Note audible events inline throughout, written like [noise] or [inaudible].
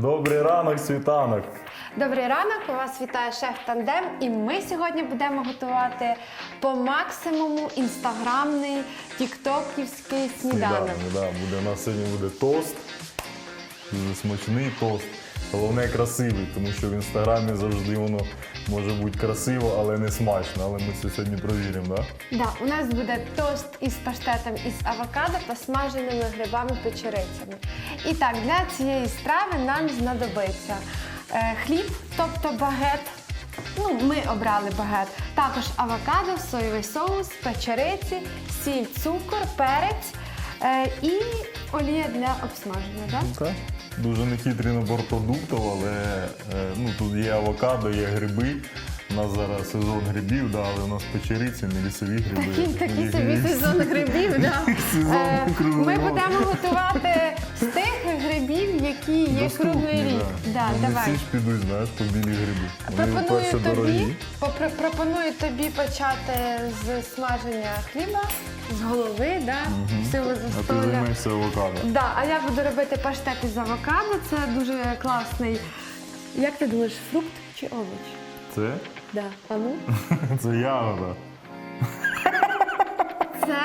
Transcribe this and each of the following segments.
Добрий ранок, світанок. Добрий ранок, у вас вітає шеф Тандем, і ми сьогодні будемо готувати по максимуму інстаграмний тіктоківський сніданок. да, буде, у нас сьогодні буде тост. Дуже смачний тост. Головне красивий, тому що в інстаграмі завжди воно може бути красиво, але не смачно. Але ми це сьогодні провіримо, так? Да, у нас буде тост із паштетом із авокадо та смаженими грибами печерицями. І так, для цієї страви нам знадобиться е, хліб, тобто багет. Ну, ми обрали багет. Також авокадо, соєвий соус, печериці, сіль, цукор, перець е, і олія для обсмаження. Да? Так. Дуже нехитрий набор продуктів, але е, ну, тут є авокадо, є гриби. У нас зараз сезон грибів, да, але у нас печериці, не лісові гриби. Такий, такий собі сезон грибів. Да. [laughs] Сезон Е, Ми будемо готувати [laughs] з тих грибів, які є Доступні, круглий рік. да. Да, Вони давай. всі ж підуть, знаєш, по білі гриби. Вони, Пропоную по-перше, тобі, дорогі. попро- пропоную тобі почати з смаження хліба, з голови, да, всього А ти застолля. займаєшся авокадо. Да, а я буду робити паштет із авокадо. Це дуже класний. Як ти думаєш, фрукт чи овоч? Це? Да. А ну? [laughs] Це ягода. Це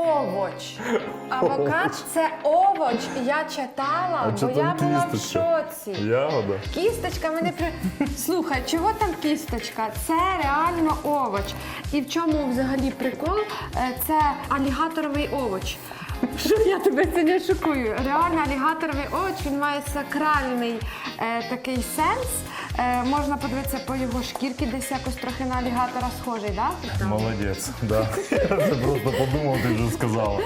овоч. [laughs] Авокад це овоч. Я читала, А бо я там була в кісточка? шоці. Ягода? Кісточка мене при. [laughs] Слухай, чого там кісточка? Це реально овоч. І в чому взагалі прикол? Е, Це алігаторовий овоч. [laughs] Що я тебе сьогодні шокую? Реально алігаторовий овоч він має сакральний е, такий сенс. Е, можна подивитися по його шкірки, десь якось трохи на алігатора схожий, да? Молодець, да. [laughs] Я це просто подумав, ти вже сказала.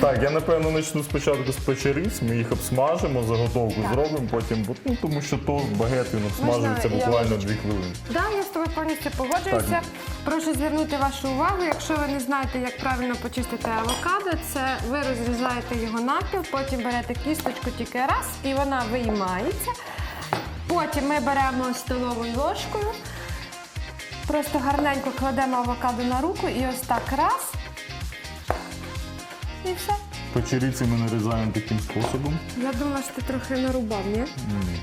Так, я напевно почну спочатку з печериць, ми їх обсмажимо, заготовку Так. зробимо, потім, ну тому що тост, багет, він обсмажується Можна я буквально дві хвилини. Да, я з тобою повністю погоджуюся. Так. Прошу звернути вашу увагу. Якщо ви не знаєте, як правильно почистити авокадо, це ви розрізаєте його навпіл, потім берете кісточку тільки раз і вона виймається. Потім ми беремо столовою ложкою, просто гарненько кладемо авокадо на руку і ось так раз. І все. Печериці ми нарізаємо таким способом. Я думала, що ти трохи нарубав, ні? Ні,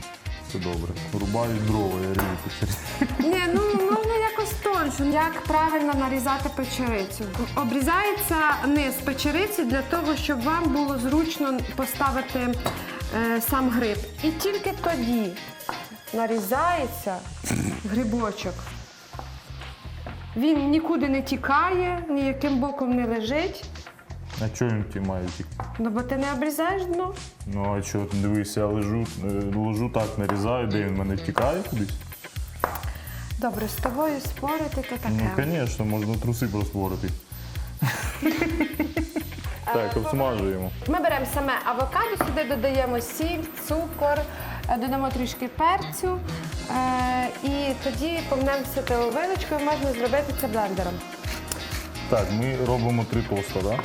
все добре. Рубають дрова, я ріжу печериці. Ні, ну можна якось тонше. Як правильно нарізати печерицю? Обрізається низ печериці для того, щоб вам було зручно поставити е, сам гриб. І тільки тоді нарізається грибочок. Він нікуди не тікає, ніяким боком не лежить. А чого він ті має тільки? Ну бо ти не обрізаєш дно. Ну а що, дивись, я лежу, е, ложу так, нарізаю, де він в мене втікає кудись? Добре, з тобою спорити то Ну, таке. звісно, можна труси проспорити. [laughs] Так, обсмажуємо. Ми беремо саме авокадо, сюди додаємо сіль, цукор, додамо трішки перцю. е, І тоді помнемося вилочкою, можна зробити це блендером. Так, ми робимо три тоста, так?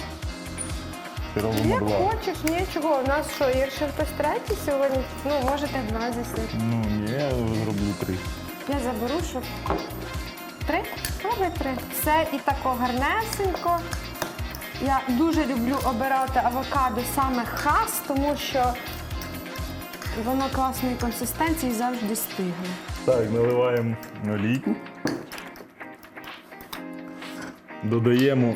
Робимо Як два? хочеш, нічого. У нас що, є ще хтось третій сьогодні? Ну, можете два з'їсти. Ну ні, я зроблю три. Я заберу, щоб три? Роби три. Все і тако гарнесенько. Я дуже люблю обирати авокадо саме хас, тому що воно класної консистенції завжди стигне. Так, наливаємо олійку. Додаємо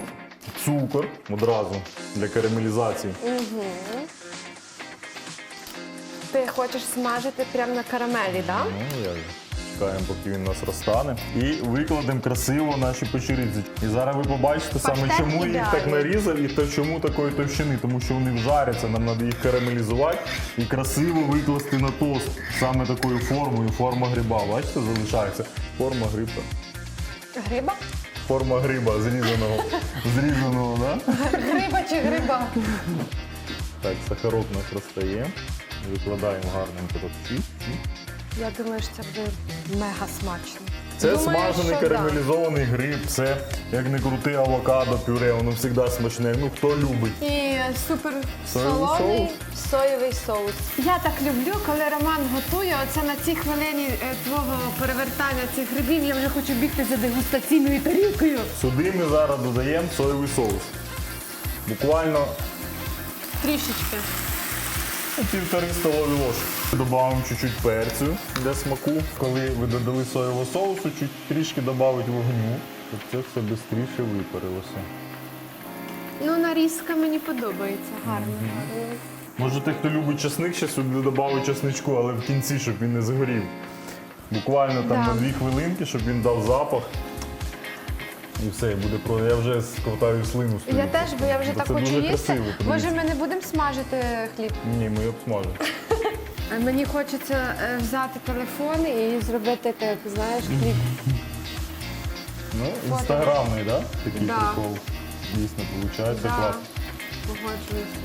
цукор одразу для карамелізації. Ти хочеш смажити прямо на карамелі, так? Ну, як же. Чекаємо, поки він у нас розтане. І викладемо красиво наші печериці. І зараз ви побачите саме, Паштет чому я їх так ідеальний. нарізав і то чому такої товщини. Тому що вони вжаряться, нам треба їх карамелізувати і красиво викласти на тост. Саме такою формою, форма гриба. Бачите, залишається. Форма гриба. Гриба? Форма гриба зрізаного. Зрізаного, да? Гриба чи гриба? Так, сахарок у нас розстає. Викладаємо гарненько чик. Я думаю, що це буде мега смачно. Це Думаю, смажений що да. карамелізований гриб, це як не крути авокадо, пюре, воно завжди смачне. Ну хто любить. І супер Соєвий солоний соєвий соус. Я так люблю, коли Роман готує. Оце на цій хвилині е, твого перевертання цих грибів я вже хочу бігти за дегустаційною тарілкою. Сюди ми зараз додаємо соєвий соус. Буквально Трішечки. ну, півтори столові ложки. Добавимо чуть-чуть перцю для смаку. Коли ви додали соєвого соусу, чуть трішки додати вогню, щоб це все швидше випарилося. Ну, нарізка мені подобається. Гарно, гарно. Може, те, хто любить часник, ще сюди додав часничку, але в кінці, щоб він не згорів. Буквально там Да. на дві хвилинки, щоб він дав запах. І все, буде про. Я вже сковтаю слину. Я теж, бо я вже Бо так хочу їсти. красиво. Може, ми не будемо смажити хліб? Ні, ми обсмажимо. А Мені хочеться е, взяти телефон і зробити так, знаєш, хліб. Ну, інстаграмний, да? Такий Да. прикол. Дійсно, виходить Да. класно. Погоджуюся.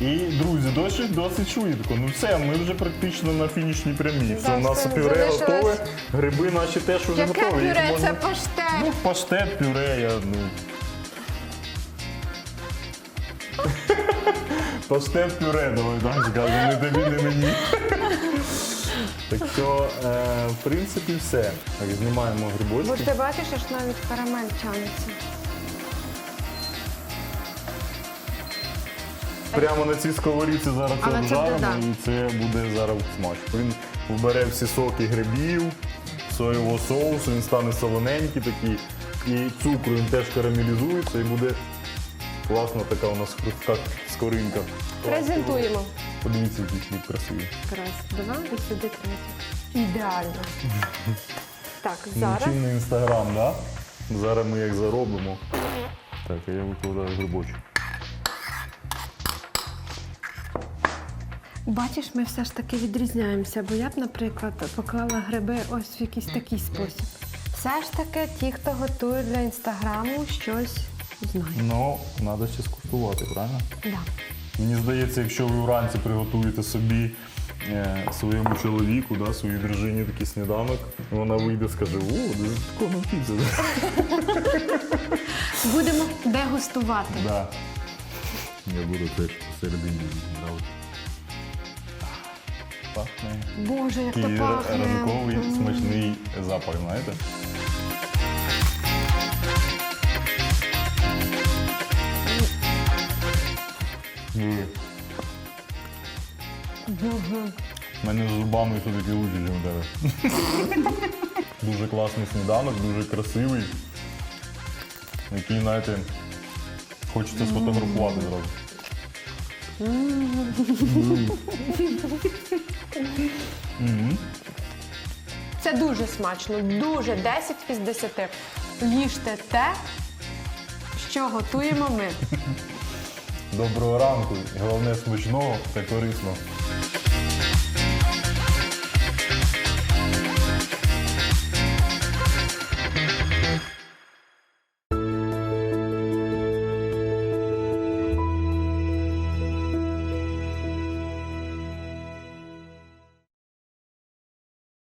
І, друзі, досить, досить швидко. Ну все, ми вже практично на фінішній прямій. Все, Да, у нас все, пюре залишилось- готове, гриби наші теж вже Яке готові. Їх пюре? можна- Це паштет. Ну, паштет, пюре, я, ну. [laughs] Паштет пюре, давай так скажемо, не тобі, не мені. [laughs] Так що, е, в принципі, все. Так, знімаємо Бо грибочки. ти бачиш, аж навіть карамель тянеться. Прямо на цій сковорідці зараз це Але це обжаримо і це буде зараз смач. Він вбере всі соки грибів, соєвого соусу, він стане солоненький такий. І цукру він теж карамелізується і буде класна така у нас хрустка скоринка. Презентуємо. Подивіться, який хліб красивий. Раз, два і сюди третій. Ідеально. [laughs] Так, зараз. Чинний інстаграм, да? Зараз ми як заробимо. Так, а я викладаю грибочок. Бачиш, ми все ж таки відрізняємося, бо я б, наприклад, поклала гриби ось в якийсь такий спосіб. Все ж таки, ті, хто готує для інстаграму, щось знають. Ну, треба ще скуштувати, правильно? Да. Мені здається, якщо ви вранці приготуєте собі е, своєму чоловіку, да, своїй дружині такий сніданок, вона вийде і скаже, о, де такого піца. Будемо дегустувати. Да. Я буду теж посередині брати. Пахне. Боже, як то Такий пахне. ранковий смачний запах, знаєте? У мене з зубами все-таки лучше, ніж у тебе. Дуже класний сніданок, дуже красивий. Який, знаєте, хочеться сфотографувати зразу. Це дуже смачно, дуже 10 із 10. Їжте те, що готуємо ми. Доброго ранку, і головне смачного та корисного.